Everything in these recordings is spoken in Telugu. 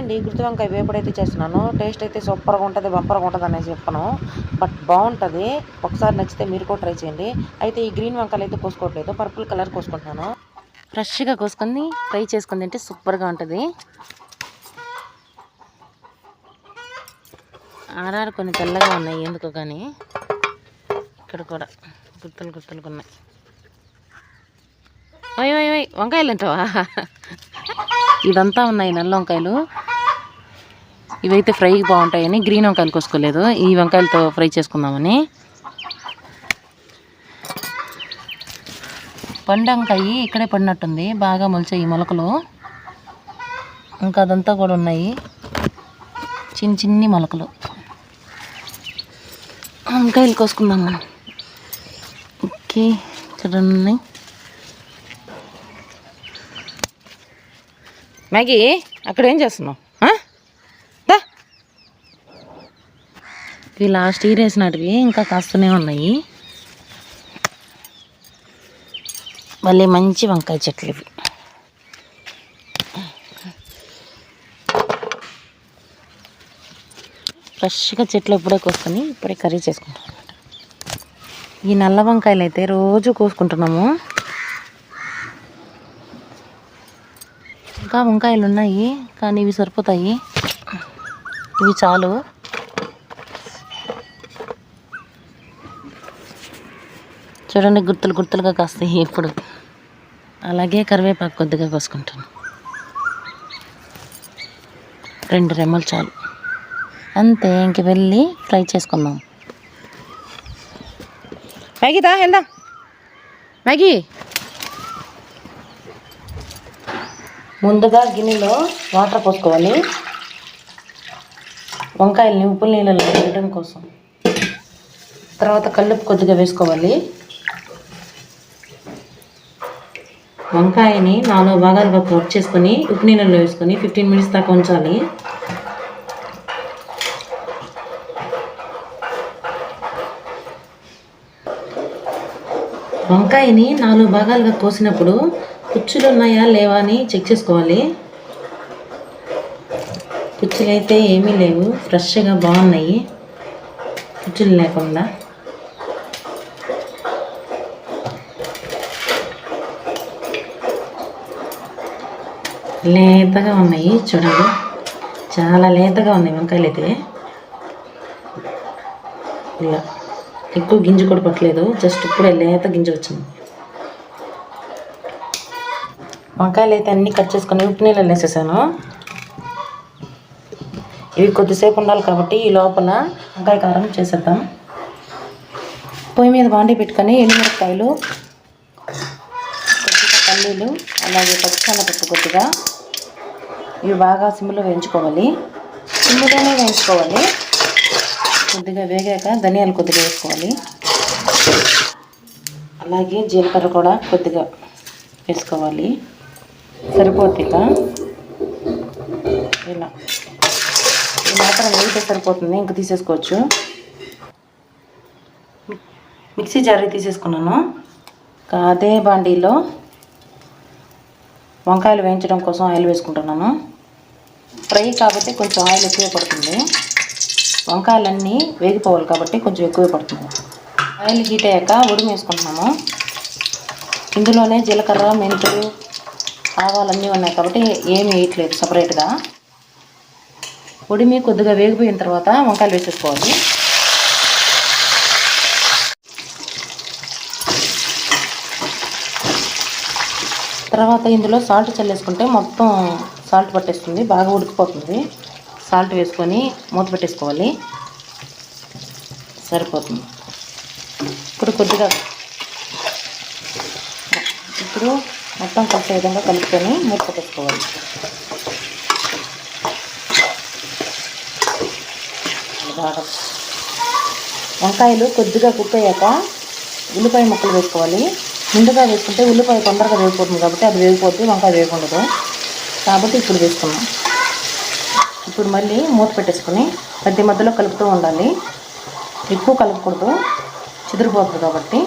అండి గుర్తు వంకాయ వేపుడైతే చేస్తున్నాను. టేస్ట్ అయితే సూపర్గా ఉంటుంది బంపర్గా ఉంటుంది అనేసి చెప్పను. బట్ బాగుంటుంది. ఒకసారి నచ్చితే మీరు కూడా ట్రై చేయండి. అయితే ఈ గ్రీన్ వంకాయలు అయితే కోసుకోవట్లేదు. Purple colour కోసుకుంటున్నాను. ఫ్రెష్గా కోసుకొని ఫ్రై చేసుకుని తింటే సూపర్గా ఉంటుంది. ఆడారు కొన్ని తెల్లగా ఉన్నాయి ఎందుకు కానీ ఇక్కడ కూడా గుర్తులు గుర్తులు ఉన్నాయి. ఓయ్ ఓయ్ ఓయ్ వంకాయలు అంటావా ఇదంతా ఉన్నాయి నల్ల వంకాయలు. ఇవైతే ఫ్రైకి బాగుంటాయని గ్రీన్ వంకాయలు కోసుకోలేదు. ఈ వంకాయలతో ఫ్రై చేసుకుందామని. పండు వంకాయ ఇక్కడే పడినట్టుంది. బాగా మొలిచాయి ఈ మొలకలు. ఇంకా అదంతా కూడా ఉన్నాయి. చిన్న చిన్ని మొలకలు. వంకాయలు కోసుకుందాం. మనం ఓకే చూడండి. మ్యాగీ అక్కడ ఏం చేస్తున్నావు ఆ? దా ఇవి లాస్ట్ ఇయర్ వేసినటివి ఇంకా కాస్తూనే ఉన్నాయి. మళ్ళీ మంచి వంకాయ చెట్లు ఇవి. ఫ్రెష్గా చెట్లు ఇప్పుడే కోసుకొని ఇప్పుడే కర్రీ చేసుకుంటాం ఈ నల్ల వంకాయలు అయితే రోజు కోసుకుంటున్నాము. ఇంకా వంకాయలు ఉన్నాయి కానీ ఇవి సరిపోతాయి. ఇవి చాలు. చూడండి గుర్తులు గుర్తులుగా కాస్తాయి ఇప్పుడు. అలాగే కరివేపాకు కొద్దిగా కోసుకుంటాను. రెండు రెమ్మలు చాలు. అంతే ఇంక వెళ్ళి ఫ్రై చేసుకుందాం. మ్యాగీ దా వెళ్దాం. మ్యాగీ. ముందుగా గిన్నెలో వాటర్ పోసుకోవాలి. వంకాయల్ని ఉప్పు నీళ్ళలో వేయడం కోసం. తర్వాత కల్లుపు కొద్దిగా వేసుకోవాలి. వంకాయని నాలుగు భాగాలుగా కట్ చేసుకొని ఉప్పు నీళ్ళలో వేసుకొని ఫిఫ్టీన్ మినిట్స్ దాకా ఉంచాలి. వంకాయని నాలుగు భాగాలుగా కోసినప్పుడు పుచ్చులు ఉన్నాయా లేవా అని చెక్ చేసుకోవాలి. పుచ్చులు అయితే ఏమీ లేవు ఫ్రెష్గా బాగున్నాయి. పుచ్చులు లేకుండా. లేతగా ఉన్నాయి చూడండి. చాలా లేతగా ఉన్నాయి వంకాయలు అయితే. ఇలా. ఎక్కువ గింజ కూడా పట్టలేదు జస్ట్ ఇప్పుడే లేత గింజ వచ్చింది. వంకాయలు అయితే అన్నీ కట్ చేసుకొని ఉప్పు నీళ్ళలో వేసేసాను. ఇవి కొద్దిసేపు ఉండాలి కాబట్టి ఈ లోపల వంకాయ కారం చేసేద్దాం. పొయ్యి మీద బాండీ పెట్టుకొని ఎండుమిరపకాయలు కొద్దిగా పల్లీలు అలాగే పచ్చిశనగపప్పు కొద్దిగా. ఇవి బాగా సిమ్లో వేయించుకోవాలి. సిమ్లోనే వేయించుకోవాలి. కొద్దిగా వేగాక ధనియాలు కొద్దిగా వేసుకోవాలి. అలాగే జీలకర్ర కూడా కొద్దిగా వేసుకోవాలి. సరిపోతుంది ఇలా. ఈ మాత్రం వేగితే సరిపోతుంది. ఇంక తీసేసుకోవచ్చు. మిక్సీ జారీ తీసేసుకున్నాను. అదే బాండీలో వంకాయలు వేయించడం కోసం ఆయిల్ వేసుకుంటున్నాను. ఫ్రై కాబట్టి కొంచెం ఆయిల్ ఎక్కువ పడుతుంది. వంకాయలన్నీ వేగిపోవాలి కాబట్టి కొంచెం ఎక్కువ పడుతుంది. ఆయిల్ హీట్ అయ్యాక ఉడిమి వేసుకుంటున్నాము. ఇందులోనే జీలకర్ర మెంతులు ఆవాలన్నీ ఉన్నాయి కాబట్టి ఏమి వేయట్లేదు సపరేట్గా ఉడిమి కొద్దిగా వేగిపోయిన తర్వాత వంకాయలు వేసేసుకోవాలి. తర్వాత ఇందులో సాల్ట్ చల్లేసుకుంటే మొత్తం సాల్ట్ పట్టేస్తుంది బాగా ఉడికిపోతుంది. సాల్ట్ వేసుకొని మూత పెట్టేసుకోవాలి. సరిపోతుంది. ఇప్పుడు కొద్దిగా ఇప్పుడు మొత్తం కలిసే విధంగా కలుపుకొని మూత పెట్టేసుకోవాలి. బాగా వంకాయలు కొద్దిగా కుక్ అయ్యాక ఉల్లిపాయ ముక్కలు వేసుకోవాలి. ముందుగా వేసుకుంటే ఉల్లిపాయ తొందరగా వేగిపోతుంది కాబట్టి అది వేగిపోతే వంకాయ వేయకూడదు కాబట్టి ఇప్పుడు వేసుకున్నాం ఇప్పుడు మళ్ళీ మూత పెట్టేసుకొని మధ్య మధ్యలో కలుపుతూ ఉండాలి. ఎక్కువ కలపకూడదు. చిదిరిపోతుంది కాబట్టి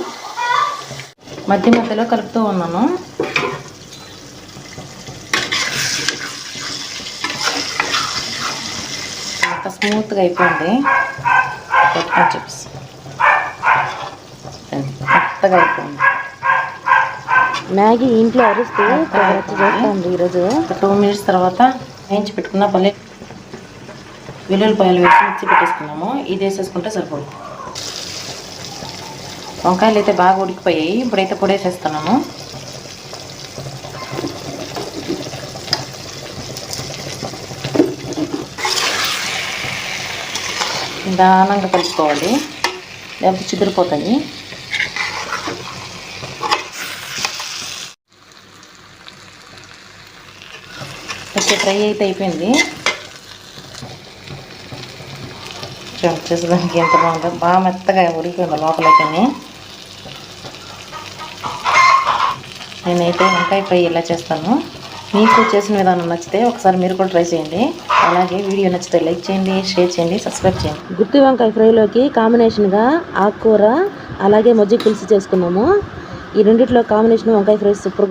మధ్య మధ్యలో కలుపుతూ ఉన్నాను. అంత స్మూత్గా అయిపోయింది. కొట్టుకొని మెత్తగా అయిపోయింది. మ్యాగీ ఇంట్లో అరుస్తూ చేస్తాను ఈరోజు. ఒక టూ మినిట్స్ తర్వాత వేయించి పెట్టుకున్న పల్లె వెల్లుల్లిపాయలు వేసి మిక్సీ పెట్టేసుకున్నాము. ఇది వేసేసుకుంటే సరిపోదు. వంకాయలు అయితే బాగా ఉడికిపోయాయి. ఇప్పుడైతే పొడి వేసేస్తున్నాము. నిదానంగా కలుపుకోవాలి. లేకపోతే చిదిరిపోతాయి. ఓకే ఫ్రై అయితే అయిపోయింది. చూడండి చూసేదానికి ఎంత బాగుందో. బాగా మెత్తగా ఉరిగిపోయింది లోపలకని నేనైతే వంకాయ ఫ్రై ఇలా చేస్తాను. మీకు చేసిన విధానం నచ్చితే ఒకసారి మీరు కూడా ట్రై చేయండి. అలాగే వీడియో నచ్చితే లైక్ చేయండి షేర్ చేయండి సబ్స్క్రైబ్ చేయండి. గుత్తి వంకాయ ఫ్రైలోకి కాంబినేషన్గా ఆకుకూర అలాగే మజ్జిగ పులుసు చేసుకున్నాము. ఈ రెండిట్లో కాంబినేషన్ వంకాయ ఫ్రై సూపర్